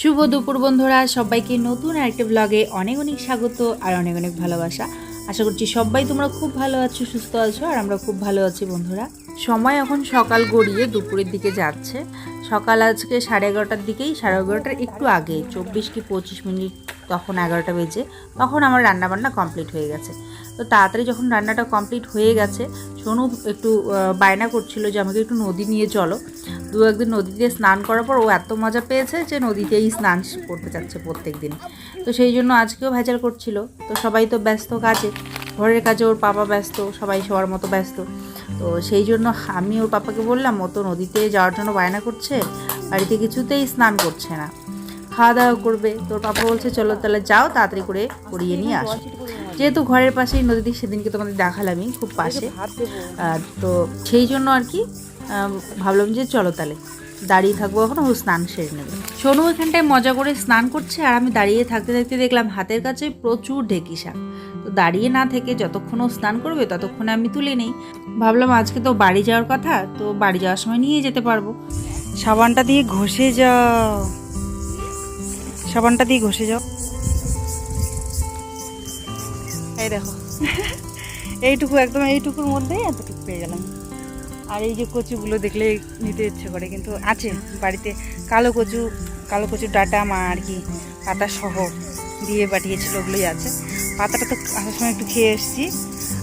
শুভ দুপুর বন্ধুরা, সবাইকে নতুন আরেকটি ব্লগে অনেক অনেক স্বাগত আর অনেক অনেক ভালোবাসা। আশা করছি সবাই তোমরা খুব ভালো আছো, সুস্থ আছো আর আমরা খুব ভালো আছি বন্ধুরা। সময় এখন সকাল গড়িয়ে দুপুরের দিকে যাচ্ছে। সকাল আজকে সাড়ে এগারোটার দিকেই, সাড়ে এগারোটার একটু আগে, চব্বিশ কি পঁচিশ মিনিট তখন এগারোটা বেজে, তখন আমার রান্নাবান্না কমপ্লিট হয়ে গেছে। তো তাড়াতাড়ি যখন রান্নাটা কমপ্লিট হয়ে গেছে, সোনু একটু বায়না করছিল যে আমাকে একটু নদী নিয়ে চলো। দু একদিন নদীতে স্নান করার পর ও এত মজা পেয়েছে যে নদীতেই স্নান করতে চাচ্ছে প্রত্যেক দিন তো সেই জন্য আজকেও ভেজাল করছিল। তো সবাই তো ব্যস্ত কাজে, ঘরের কাজে ওর পাপা ব্যস্ত, সবাই সবার মতো ব্যস্ত। তো সেই জন্য আমি ওর পাপাকে বললাম ও তো নদীতে যাওয়ার জন্য বায়না করছে বাড়িতে কিছুতেই স্নান করছে না। খাওয়া দাওয়া করবে। তোর পাপা বলছে চলো তাহলে যাও তাড়াতাড়ি করে করিয়ে নিয়ে আসো। যেহেতু ঘরের পাশেই নদীতে সেদিনকে তোমাদের দেখালামই খুব পাশে। তো সেই জন্য আর কি ভাবলাম যে চলো তাহলে। দাঁড়িয়ে থাকব এখন ও স্নান সেরে নেবে। সোনু এখানটায় মজা করে স্নান করছে আর আমি দাঁড়িয়ে থাকতে থাকতে দেখলাম হাতের কাছে প্রচুর ঢেকি শাক। তো দাঁড়িয়ে না থেকে যতক্ষণ ও স্নান করবে ততক্ষণে আমি তুলে নেই। ভাবলাম আজকে তো বাড়ি যাওয়ার কথা তো বাড়ি যাওয়ার সময় নিয়ে যেতে পারব। সাবানটা দিয়ে ঘষে যাও। সাবানটা দিয়ে ঘষে যাও। এই দেখো। এইটুকু একদম এইটুকুর মধ্যেই এতটুকু পেয়ে গেলাম। আর এই যে কচুগুলো দেখলে নিতে ইচ্ছে করে, কিন্তু আছে বাড়িতে। কালো কচু, কালো কচুর ডাটা মা আর কি, পাতা সহ দিয়ে পাঠিয়েছিল, ওগুলোই আছে। পাতাটা তো আসার সময় একটু খেয়ে এসেছি।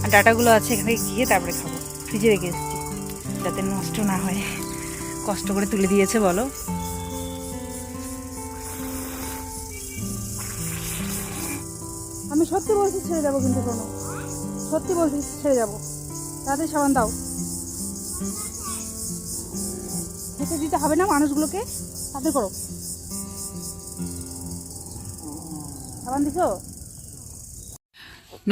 আর ডাটাগুলো আছে, এখানে গিয়ে তারপরে খাব। ফ্রিজে রেখে এসেছি, যাতে নষ্ট না হয়। কষ্ট করে তুলে দিয়েছে, বলো। আমি সত্যি বলছি ছেড়ে যাব কিন্তু কোনো। সত্যি বলছি ছেড়ে যাব তাড়াতাড়ি সাবান দাও। খেতে দিতে হবে না মানুষগুলোকে? তাতে করো। সাবান দিছো?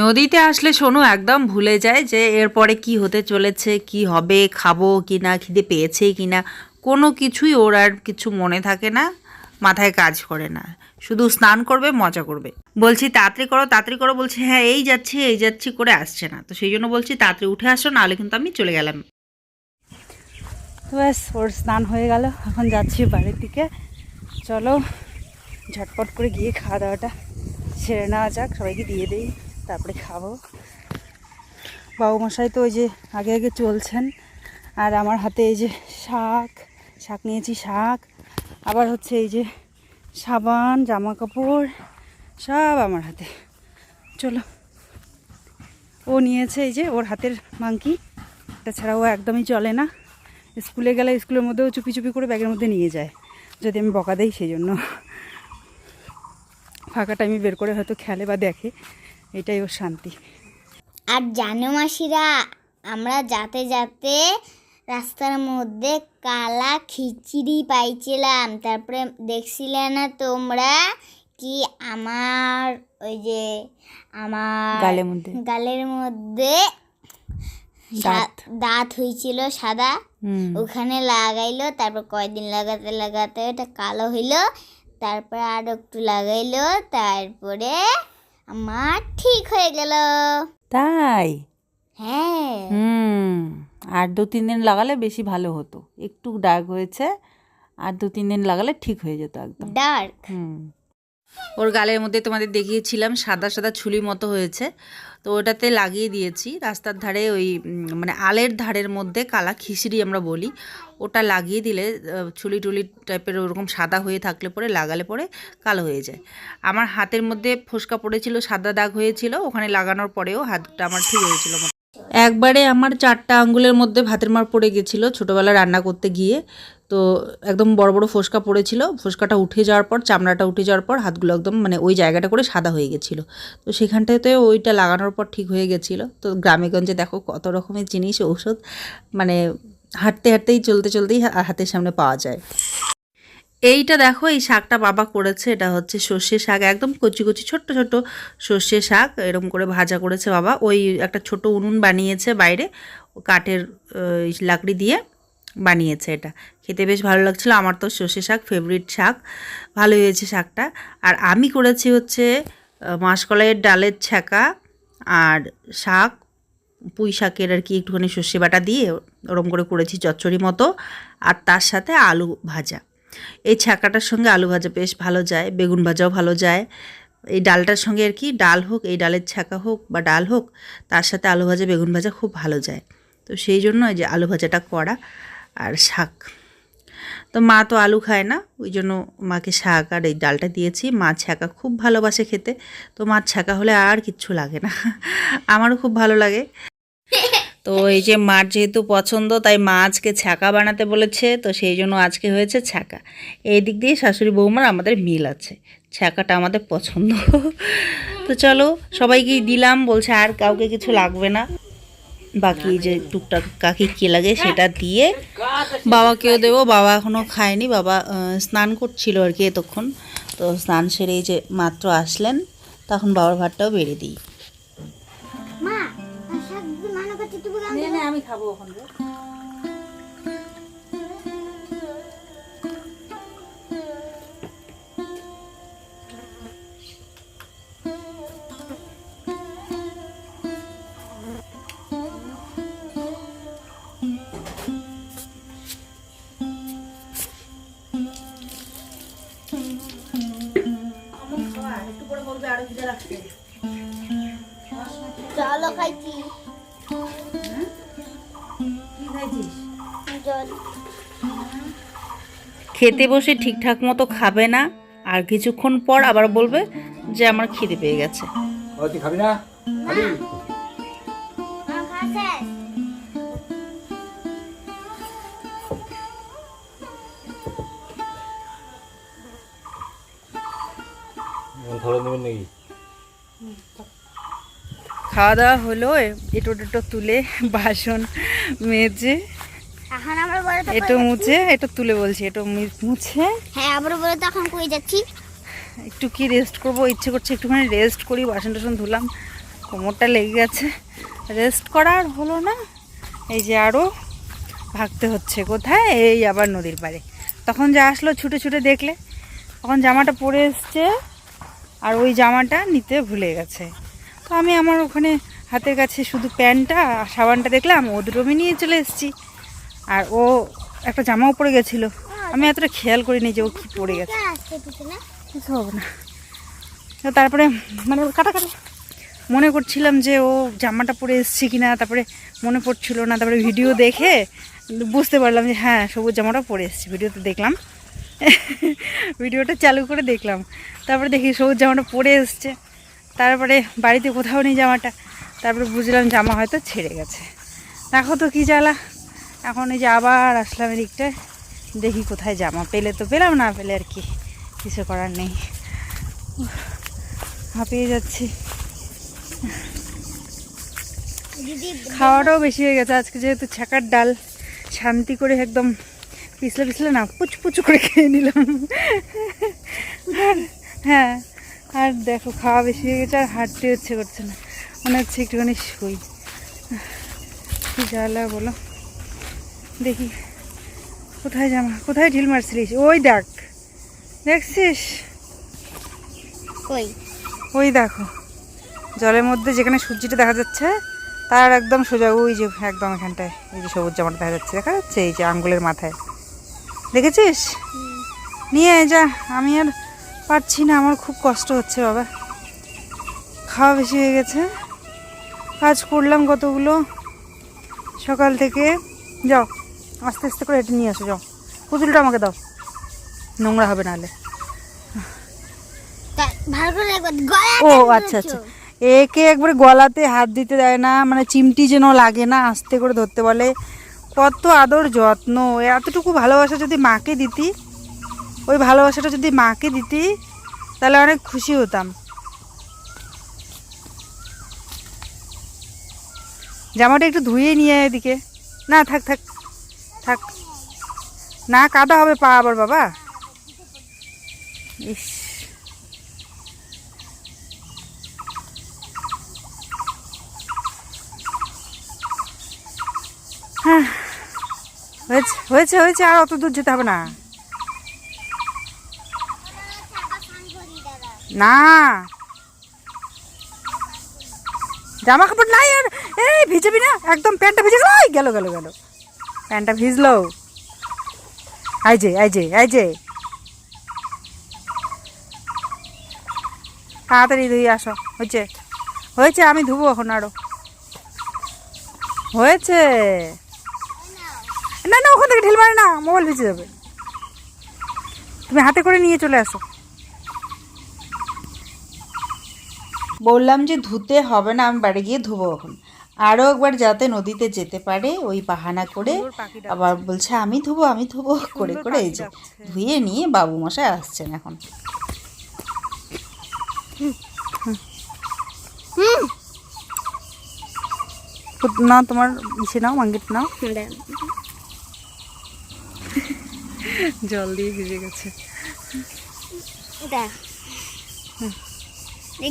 নদীতে আসলে শোনো একদম ভুলে যায় যে এরপরে কি হতে চলেছে, কি হবে, খাব কি না, খিদে পেয়েছে কি না, কোনো কিছুই ওর আর কিছু মনে থাকে না, মাথায় কাজ করে না। শুধু স্নান করবে, মজা করবে। বলছি, তাড়াতাড়ি করো তাড়াতাড়ি করো। বলছে হ্যাঁ এই যাচ্ছি এই যাচ্ছি, করে আসছে না। তো সেই জন্য বলছি, তাড়াতাড়ি উঠে আসো, নাহলে কিন্তু আমি চলে গেলাম। তো ব্যাস, ওর স্নান হয়ে গেল। এখন যাচ্ছি বাড়ির দিকে। চলো, ঝটপট করে গিয়ে খাওয়া দাওয়াটা সেরে নেওয়া যাক। সবাইকে দিয়ে দিই, তারপরে খাব। বাবু মশাই তো ওই যে আগে আগে চলছেন, আর আমার হাতে এই যে শাক শাক নিয়েছি, শাক। আবার হচ্ছে এই যে সাবান জামা কাপড় সব আমার হাতে। চলো, ও নিয়েছে এই যে ওর হাতের মাংকি। এটা ছাড়া ও একদমই চলে না। স্কুলে গেলে স্কুলের মধ্যেও চুপি চুপি করে ব্যাগের মধ্যে নিয়ে যায়। যদি আমি বকা দেই সেই জন্য ফাঁকা টাইমে বের করে হয়তো খেলে বা দেখে এটাই ওর শান্তি। আর জানো মাসিরা আমরা যাতে যাতে রাস্তার মধ্যে কালা খিচড়ি পাইছিলাম। তারপরে দেখছিলে না তোমরা কি আমার ওই যে আমার গালের মধ্যে। গালের মধ্যে দাঁত। দাঁত হয়েছিল সাদা ওখানে লাগাইলো তারপর কয়দিন লাগাতে লাগাতে ওটা কালো হইল তারপর আর একটু লাগাইলো তারপরে আমার ঠিক হয়ে গেল। তাই? হ্যাঁ। হুম আর দু তিন দিন লাগালে বেশি ভালো হতো। একটু ডার্ক হয়েছে আর দু তিন দিন লাগালে ঠিক হয়ে যেত একদম। ডার্ক হুম। ওর গালের মধ্যে তোমাদের দেখিয়েছিলাম, সাদা সাদা ছুলি মতো হয়েছে। তো ওটাতে লাগিয়ে দিয়েছি। রাস্তার ধারে ওই মানে আলের ধারের মধ্যে কালা খিচড়ি আমরা বলি, ওটা লাগিয়ে দিলে ছুলি টুলি টাইপের ওরকম সাদা হয়ে থাকলে পরে, লাগালে পরে কালো হয়ে যায়। আমার হাতের মধ্যে ফোসকা পড়েছিল, সাদা দাগ হয়েছিল, ওখানে লাগানোর পরেও হাতটা আমার ঠিক হয়েছিল একবারে আমার চারটা আঙ্গুলের মধ্যে ভাতের মার পড়ে গেছিল ছোটোবেলায় রান্না করতে গিয়ে। তো একদম বড় বড় ফোসকা পড়েছিল। ফোসকাটা উঠে যাওয়ার পর, চামড়াটা উঠে যাওয়ার পর হাতগুলো একদম মানে ওই জায়গাটা করে সাদা হয়ে গেছিল। তো সেখানটাতে ওইটা লাগানোর পর ঠিক হয়ে গেছিল। তো গ্রামে গঞ্জে দেখো কত রকমের জিনিস, ঔষধ মানে হাঁটতে হাঁটতেই, চলতে চলতেই হাতের সামনে পাওয়া যায়। এইটা দেখো, এই শাকটা বাবা করেছে, এটা হচ্ছে সর্ষে শাক, একদম কচি কচি, ছোট্ট ছোট্ট সর্ষে শাক, এরকম করে ভাজা করেছে বাবা। ওই একটা ছোট উনুন বানিয়েছে বাইরে, কাঠের লাকড়ি দিয়ে। বানিয়েছে এটা। খেতে বেশ ভালো লাগছিল। আমার তো সর্ষে শাক ফেভারিট শাক। ভালো হয়েছে শাকটা। আর আমি করেছি হচ্ছে মাসকলাইয়ের ডালের ছ্যাঁকা আর শাক, পুঁই শাকের আর কি একটুখানি সর্ষে বাটা দিয়ে ওরম করে করেছি চচ্চড়ি মতো। আর তার সাথে আলু ভাজা। এই ছ্যাঁকাটার সঙ্গে আলু ভাজা বেশ ভালো যায়, বেগুন ভাজাও ভালো যায়। এই ডালটার সঙ্গে আর কি ডাল হোক, এই ডালের ছ্যাঁকা হোক বা ডাল হোক, তার সাথে আলু ভাজা, বেগুন ভাজা খুব ভালো যায়। তো সেই জন্য যে আলু ভাজাটা করা। আর শাক। তো মা তো আলু খায় না, ওই জন্য মাকে শাক আর এই ডালটা দিয়েছি। মা ছ্যাঁকা খুব ভালোবাসে খেতে, তো মাছ ছ্যাঁকা হলে আর কিচ্ছু লাগে না। আমারও খুব ভালো লাগে। তো এই যে মার যেহেতু পছন্দ, তাই মা আজকে ছ্যাঁকা বানাতে বলেছে, তো সেই জন্য আজকে হয়েছে ছ্যাঁকা। এই দিক দিয়ে শাশুড়ি বৌমার আমাদের মিল আছে, ছ্যাঁকাটা আমাদের পছন্দ। তো চলো, সবাইকেই দিলাম, বলছে আর কাউকে কিছু লাগবে না। বাকি যে টুকটাক কাকি কে লাগে সেটা দিয়ে বাবাকেও দেবো। বাবা এখনও খায়নি। বাবা স্নান করছিল আর কি এতক্ষণ। তো স্নান সেরে যে মাত্র আসলেন তখন বাবার ভাতটাও বেড়ে দিই। মা শাক মানে করতে তুমি আমি খাব ওখান খাইছি। খেতে বসে ঠিকঠাক মতো খাবে না আর কিছুক্ষণ পর আবার বলবে যে আমার খিদে পেয়ে গেছে। খাবি না? ধরে নেবেন নাকি? খাওয়া দাওয়া হলো এটো টেটো তুলে বাসন মেজে এখন আমরা বলে এটো মুছে এটো তুলে বলছি এটো মুছে। হ্যাঁ আমরা বলে তো এখন কই যাচ্ছি? একটু কি রেস্ট করব ইচ্ছে করছে একটুখানি রেস্ট করি বাসন টাসন ধুলাম কোমরটা লেগে গেছে। রেস্ট করার হলো না এই যে আরও ভাগতে হচ্ছে কোথায় এই আবার নদীর পাড়ে। তখন যা আসলো ছুটে ছুটে দেখলে তখন জামাটা পরে এসছে আর ওই জামাটা নিতে ভুলে গেছে। তো আমি আমার ওখানে হাতের কাছে শুধু প্যান্টটা আর সাবানটা দেখলাম, ও দুটো নিয়ে চলে এসেছি। আর ও একটা জামাও পরে গেছিল। আমি এতটা খেয়াল করিনি যে ও কী পরে গেছে। কিছু হবে না। তো তারপরে মানে কাটা কাটা মনে করছিলাম যে ও জামাটা পরে এসছে কিনা, তারপরে মনে পড়ছিল না, তারপরে ভিডিও দেখে বুঝতে পারলাম যে হ্যাঁ সবুজ জামাটা পরে এসছে। ভিডিওতে দেখলাম। ভিডিওটা চালু করে দেখলাম। তারপরে দেখি সবুজ জামাটা পরে এসছে। তারপরে বাড়িতে কোথাও নেই জামাটা। তারপরে বুঝলাম জামা হয়তো ছেড়ে গেছে। দেখো তো কী জ্বালা। এখন এই যে আবার আসলাম এদিকটায়। দেখি কোথায় জামা। পেলে তো পেলাম না পেলে আর কি। কিছু করার নেই। হাঁপিয়ে যাচ্ছি। খাওয়াটাও বেশি হয়ে গেছে। আজকে যেহেতু ছাকার ডাল শান্তি করে একদম পিছলে পিছলে না পুচু পুচু করে খেয়ে নিলাম। হ্যাঁ আর দেখো খাওয়া বেশি হয়ে গেছে আর হাঁটতে ইচ্ছে করছে না। মনে হচ্ছে একটুখানি শুই। কি জ্বালা বলো। দেখি কোথায় জামা? কোথায় ঢিল মারছিলিস? ওই দেখ। দেখছিস? কই? ওই দেখো। জলের মধ্যে যেখানে সূর্যটা দেখা যাচ্ছে তার একদম সোজা ওই যে একদম এখানটায় এই যে সবুজ জামাটা দেখা যাচ্ছে। দেখা যাচ্ছে এই যে আঙ্গুলের মাথায়। দেখেছিস? নিয়ে যা। আমি আর পারছি না আমার খুব কষ্ট হচ্ছে বাবা। খাওয়া বেশি হয়ে গেছে। কাজ করলাম কতগুলো? সকাল থেকে যাও আস্তে আস্তে করে এটা নিয়ে আসো যাও। পুতুলটা আমাকে দাও। নোংরা হবে নাহলে। ও আচ্ছা আচ্ছা। একে একবারে গলাতে হাত দিতে দেয় না মানে চিমটি যেন লাগে না আস্তে করে ধরতে বলে। কত আদর যত্ন এতটুকু ভালোবাসা যদি মাকে দিতি ওই ভালোবাসাটা যদি মাকে দিতি, তাহলে অনেক খুশি হতাম। জামাটা একটু ধুয়ে নিয়ে এদিকে। না, থাক থাক থাক। না, কাদা হবে পা আবার, বাবা। ইস। হ্যাঁ হয়েছে হয়েছে হয়েছে, আর অত দূর যেতে হবে না। না। জামা কাপড় নাই আর। এই, ভিজেবি না। একদম প্যান্টটা ভিজে গেল। গেল গেল গেল। প্যান্টটা ভিজলো। আই যে আই যে আই যে। তাড়াতাড়ি ধুয়ে আসো। হয়েছে। হয়েছে, আমি ধুবো এখন আরও হয়েছে। না না, ওখান থেকে ঢিল মারে না। মোবাইল ভিজে যাবে। তুমি হাতে করে নিয়ে চলে আসো। বললাম যে ধুতে হবে না আমি বাড়ি গিয়ে ধুবো এখন। আরও একবার যাতে নদীতে যেতে পারে ওই বাহানা করে আবার বলছে আমি ধুবো আমি ধুবো করে করে এই যে ধুয়ে নিয়ে বাবু মশাই আসছেন এখন। না তোমার ইসে নাও মাঙ্গিট নাও। জল দিয়ে ভিজে গেছে। দেখ। এই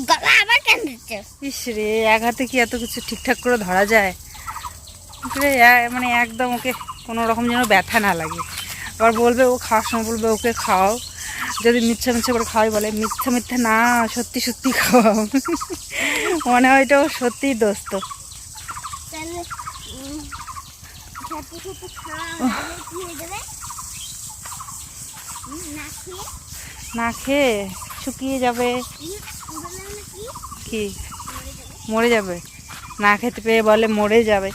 গলা আবার কেন দিচ্ছে ইস রে এক হাতে কি এত কিছু ঠিকঠাক করে ধরা যায়? মানে একদম ওকে কোনো রকম যেন ব্যথা না লাগে। আবার বলবে ও খাওয়ার সময় বলবে ওকে খাও যদি মিথ্যা মিথ্যা করে খাওয়াই বলে মিথ্যা মিথ্যা না সত্যি সত্যি খাওয়াও। মনে হয় এটা ও সত্যিই দোস্ত। না খেয়ে? শুকিয়ে যাবে। কি? মরে যাবে। না খেতে পেয়ে বলে মরে যাবে।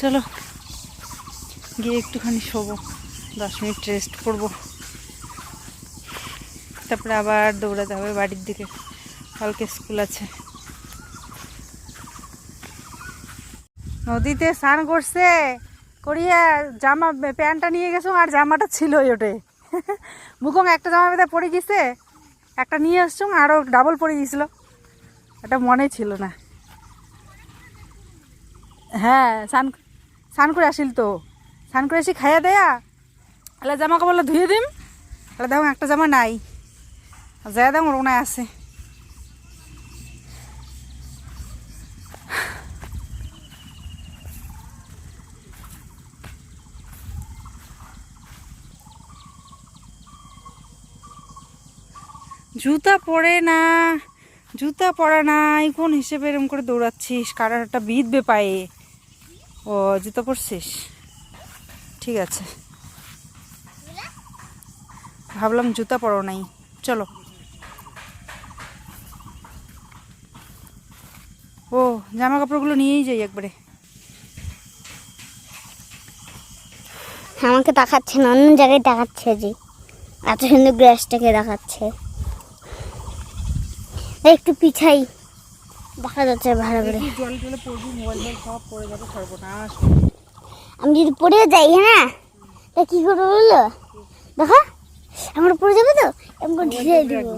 চলো, গিয়ে একটুখানি শোবো। দশ মিনিট রেস্ট করব। তারপরে আবার দৌড়াতে হবে বাড়ির দিকে। কালকে স্কুল আছে। নদীতে স্নান করছে। করিয়া জামা, প্যান্টটা নিয়ে গেছো আর জামাটা ছিলই ওটে মুখং একটা জামা বেঁধে পড়ে গেছে, একটা নিয়ে আসছো আরও ডাবল পড়ে গেছিল। এটা মনে ছিল না। হ্যাঁ স্নান স্নান করে আসিল তো। স্নান করে আসি খাইয়া দেয়া, তাহলে জামা কাপড়লে ধুয়ে দিম। তাহলে দেখো একটা জামা নাই। যা দেখো রোনায় আছে। জুতা পরে না, জুতা পরা নাই কোন হিসেবে এরম করে দৌড়াচ্ছিস? কারাটা বিঁধবে পায়ে? ও, জুতা পরছিস? ঠিক আছে। ভাবলাম জুতা পরো নাই। চলো। ও জামা কাপড়গুলো নিয়েই যাই একবারে। আমাকে দেখাচ্ছে না, অন্য জায়গায় দেখাচ্ছে যে। এত সুন্দর গ্রাসটাকে দেখাচ্ছে। একটু পিছাই। দেখা যাচ্ছে ভালো করে। জল টলে পড়বি মোবাইল সব পড়ে যাবে সর্বনাশ আমি যদি পড়ে যাই হ্যাঁ? তা কি করে বলল দেখো আমার পড়ে যাবে তো? এমন করে ঢিলে দিব।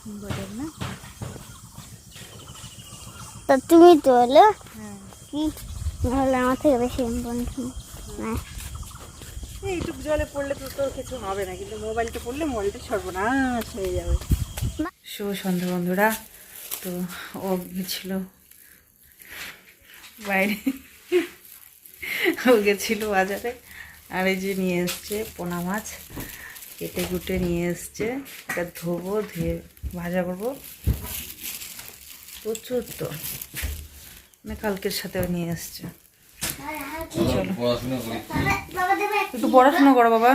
সুন্দর যাবে না? তা তুমি তো হলো কি নাহলে আমার থেকে বেশি ইম্পর্টেন্ট হ্যাঁ। এইটুকু জলে পড়লে তো তোর কিছু হবে না, কিন্তু মোবাইলটা পড়লে মোবাইলটা সর্বনাশ হয়ে যাবে। শুভ সন্ধ্যা বন্ধুরা। তো ও গেছিল বাইরে। ও গেছিল বাজারে। আর এই যে নিয়ে এসছে পোনা মাছ। কেটে কুটে নিয়ে এসছে। এটা ধোবো, ধুয়ে ভাজা করব। প্রচুর তো। মানে কালকের সাথেও নিয়ে এসছে। একটু পড়াশোনা করো বাবা।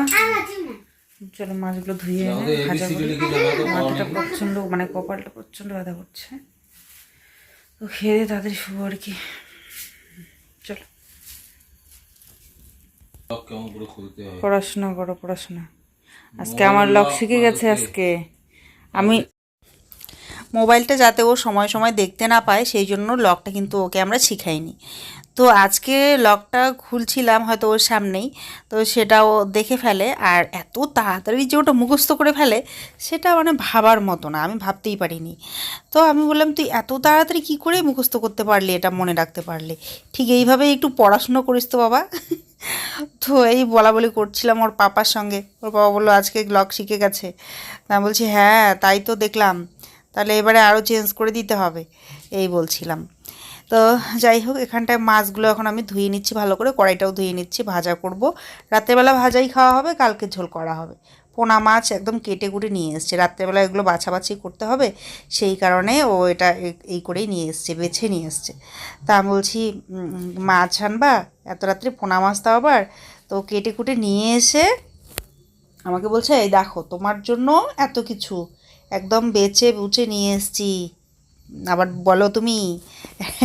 চলো মাছগুলো ধুয়ে এনে ভাজা করি মাথাটা প্রচণ্ড মানে কপালটা প্রচণ্ড ব্যথা করছে। তো খেয়ে দিয়ে তাড়াতাড়ি শুবো আর কি। চলো। পড়াশোনা করো পড়াশোনা। আজকে আমার লক শিখে গেছে আজকে। আমি মোবাইলটা যাতে ও সময় সময় দেখতে না পায় সেই জন্য লকটা কিন্তু ওকে আমরা শিখাইনি। তো আজকে লকটা খুলছিলাম হয়তো ওর সামনেই, তো সেটাও দেখে ফেলে আর এত তাড়াতাড়ি যে ওটা মুখস্থ করে ফেলে সেটা মানে ভাবার মতো না, আমি ভাবতেই পারিনি। তো আমি বললাম, তুই এত তাড়াতাড়ি কী করে মুখস্থ করতে পারলি এটা মনে রাখতে পারলি? ঠিক এইভাবেই একটু পড়াশুনো করিস তো বাবা। তো এই বলা বলি করছিলাম ওর পাপার সঙ্গে। ওর বাবা বলল, আজকে লক শিখে গেছে। তা বলছি হ্যাঁ তাই তো দেখলাম। তাহলে এবারে আরও চেঞ্জ করে দিতে হবে। এই বলছিলাম। তো যাই হোক, এখানটায় মাছগুলো এখন আমি ধুয়ে নিচ্ছি ভালো করে, কড়াইটাও ধুয়ে নিচ্ছি, ভাজা করব। রাত্রেবেলা ভাজাই খাওয়া হবে, কালকে ঝোল করা হবে। পোনা মাছ একদম কেটে কুটে নিয়ে এসছে। রাত্রেবেলা এগুলো বাছাবাছি করতে হবে, সেই কারণে ও এটা এই করেই নিয়ে এসছে, বেছে নিয়ে এসছে। তা আমি বলছি মাছ আনবা, এত রাত্রে পোনা মাছ তাও আবার। তো কেটে কুটে নিয়ে এসে আমাকে বলছে, এই দেখো, তোমার জন্য এত কিছু। একদম বেছে বুচে নিয়ে এসছি। আবার বলো তুমি,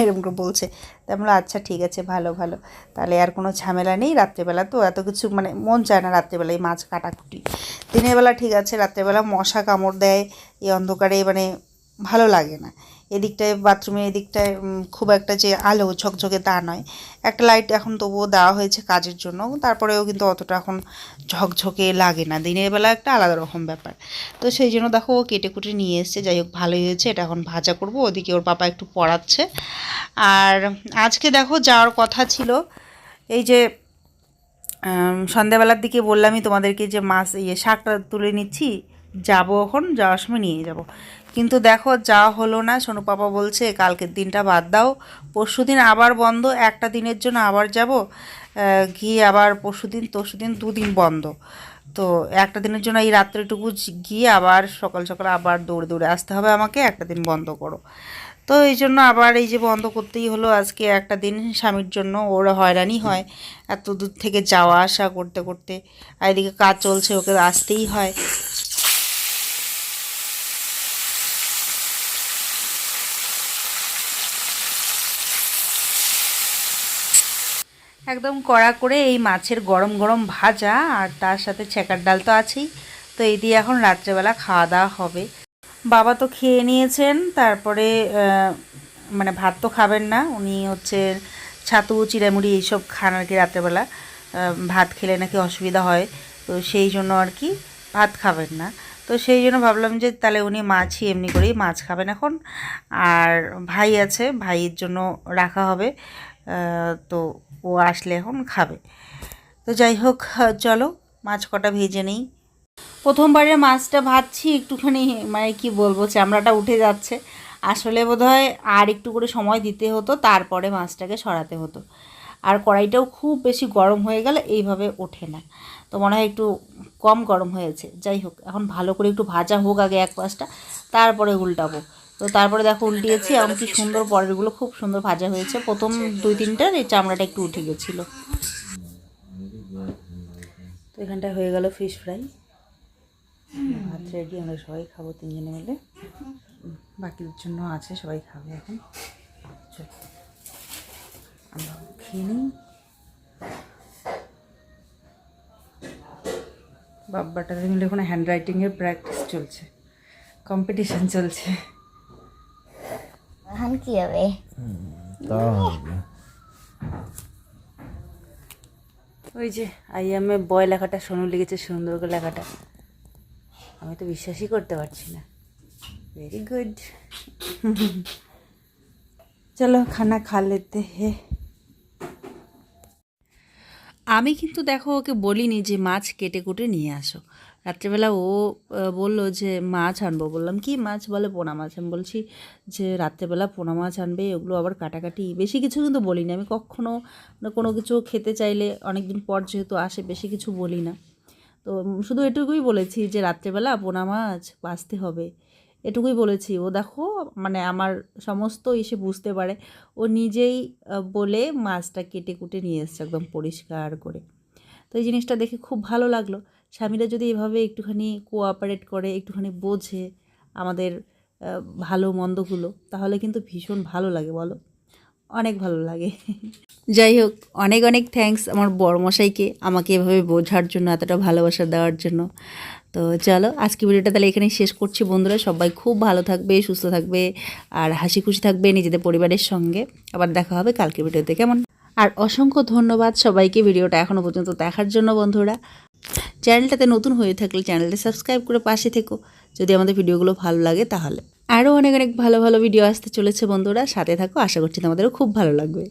এরকম করে বলছে। তা আমি আচ্ছা ঠিক আছে, ভালো ভালো। তাহলে আর কোনো ঝামেলা নেই রাত্রেবেলা তো, এত কিছু মানে মন চায় না রাত্রেবেলায় মাছ কাটাকুটি। দিনের বেলা ঠিক আছে, রাত্রেবেলা মশা কামড় দেয়, এই অন্ধকারে মানে ভালো লাগে না। এদিকটায় বাথরুমে এদিকটায় খুব একটা যে আলো ঝকঝকে তা নয়। একটা লাইট এখন তবুও দেওয়া হয়েছে কাজের জন্য, তারপরেও কিন্তু অতটা এখন ঝকঝকে লাগে না। দিনের বেলা একটা আলাদা রকম ব্যাপার। তো সেই জন্য দেখো, ও কেটে কুটে নিয়ে এসছে। যাই হোক, ভালোই হয়েছে। এটা এখন ভাজা করব। ওদিকে ওর পাপা একটু পড়াচ্ছে। আর আজকে দেখো, যাওয়ার কথা ছিল, এই যে সন্ধ্যাবেলার দিকে বললামই তোমাদেরকে যে মাছ ইয়ে শাকটা তুলে নিচ্ছি। যাব এখন, যাওয়ার সময় নিয়ে যাব। কিন্তু দেখো, যাওয়া হলো না। সোনু পাপা বলছে, কালকের দিনটা বাদ দাও। পরশু দিন আবার বন্ধ, একটা দিনের জন্য আবার যাব। গিয়ে আবার পরশু দিন তরশু দিন দুদিন বন্ধ। তো একটা দিনের জন্য এই রাত্রেটুকু গিয়ে আবার সকাল সকাল আবার দৌড়ে দৌড়ে আসতে হবে আমাকে, একটা দিন বন্ধ করো। তো এই জন্য আবার এই যে বন্ধ করতেই হলো, আজকে একটা দিন স্বামীর জন্য, ওরা হয়রানি হয়। এত দূর থেকে যাওয়া আসা করতে করতে, আর এদিকে কাজ চলছে, ওকে আসতেই হয়। একদম কড়া করে এই মাছের গরম গরম ভাজা আর তার সাথে ছেঁকার ডাল তো আছেই। তো এই দিয়ে এখন রাত্রেবেলা খাওয়া দাওয়া হবে। বাবা তো খেয়ে নিয়েছেন, তারপরে মানে ভাত তো খাবেন না। উনি হচ্ছে ছাতু, চিড়ামুড়ি এইসব খান আর কি রাত্রেবেলা। ভাত খেলে নাকি অসুবিধা হয়। তো সেই জন্য আর কি ভাত খাবেন না। তো সেই জন্য ভাবলাম যে তাহলে উনি মাছই এমনি করেই মাছ খাবেন এখন। আর ভাই আছে, ভাইয়ের জন্য রাখা হবে। তো ও আসলে এখন খাবে। তো যাই হোক চলো, মাছ কটা ভেজে নেই। প্রথমবারে মাছটা ভাজছি, একটুখানি মানে কি বলব, চামড়াটা উঠে যাচ্ছে। আসলে বোধহয় আর একটু করে সময় দিতে হতো, তারপরে মাছটাকে সরাতে হতো। আর কড়াইটাও খুব বেশি গরম হয়ে গেলে এইভাবে ওঠে না। তো মনে হয় একটু কম গরম হয়েছে। যাই হোক, এখন ভালো করে একটু ভাজা হোক আগে এক পাশটা, তারপরে উল্টাবো। তো তারপরে দেখো উল্টিয়েছি এমন কি সুন্দর পরেরগুলো খুব সুন্দর ভাজা হয়েছে। প্রথম দুই তিনটার এই চামড়াটা একটু উঠে গেছিল। তো এখানটায় হয়ে গেল ফিশ ফ্রাই ভাত রেডি আমরা সবাই খাব তিনজনে মিলে। বাকিদের জন্য আছে, সবাই খাবে এখন। আমরা খেয়ে নিই। মিলে এখন হ্যান্ড রাইটিংয়ের প্র্যাকটিস চলছে। কম্পিটিশন চলছে। কি হবে? ওই যে আই এম এ বয় লেখাটা সোনু লিখেছে সুন্দর করে লেখাটা। আমি তো বিশ্বাসই করতে পারছি না। ভেরি গুড চলো খানা খা লেতে হে। আমি কিন্তু দেখো ওকে বলিনি যে মাছ কেটে কুটে নিয়ে আসো। রাত্রেবেলা ও বলল যে, মাছ আনব। বললাম, কি মাছ বলে? পোনা মাছ। আমি বলছি যে, রাত্রেবেলা পোনা মাছ আনবে ওগুলো আবার কাটাকাটি। বেশি কিছু কিন্তু বলিনি। আমি কখনো মানে কোনো কিছু খেতে চাইলে অনেক দিন পর যেহেতু আসে, বেশি কিছু বলি না। তো শুধু এটুকুই বলেছি যে, রাত্রেবেলা পোনা মাছ বাঁচতে হবে। এটুকুই বলেছি। ও দেখো মানে আমার সমস্ত এসে বুঝতে পারে। ও নিজেই বলে মাছটা কেটে কুটে নিয়ে এসছে একদম পরিষ্কার করে। তো এই জিনিসটা দেখে খুব ভালো লাগল। স্বামীরা যদি এভাবে একটুখানি কোঅপারেট করে, একটুখানি বোঝে আমাদের ভালো মন্দগুলো, তাহলে কিন্তু ভীষণ ভালো লাগে, বলো? অনেক ভালো লাগে। যাই হোক, অনেক অনেক থ্যাঙ্কস আমার বড়মশাইকে আমাকে এভাবে বোঝার জন্য, এতটা ভালোবাসা দেওয়ার জন্য। তো চলো, আজকে ভিডিওটা তাহলে এখানেই শেষ করছি বন্ধুরা। সবাই খুব ভালো থাকবে, সুস্থ থাকবে আর হাসি খুশি থাকবে নিজেদের পরিবারের সঙ্গে। আবার দেখা হবে কালকে ভিডিওতে, কেমন? আর অসংখ্য ধন্যবাদ সবাইকে ভিডিওটা এখনও পর্যন্ত দেখার জন্য, বন্ধুরা। চ্যানেলটাতে নতুন হয়ে থাকলে চ্যানেলটা সাবস্ক্রাইব করে পাশে থেকো। যদি আমাদের ভিডিওগুলো ভালো লাগে তাহলে। আরও অনেক অনেক ভালো ভালো ভিডিও আসতে চলেছে বন্ধুরা। সাথে থাকো, আশা করছি তোমাদেরও খুব ভালো লাগবে।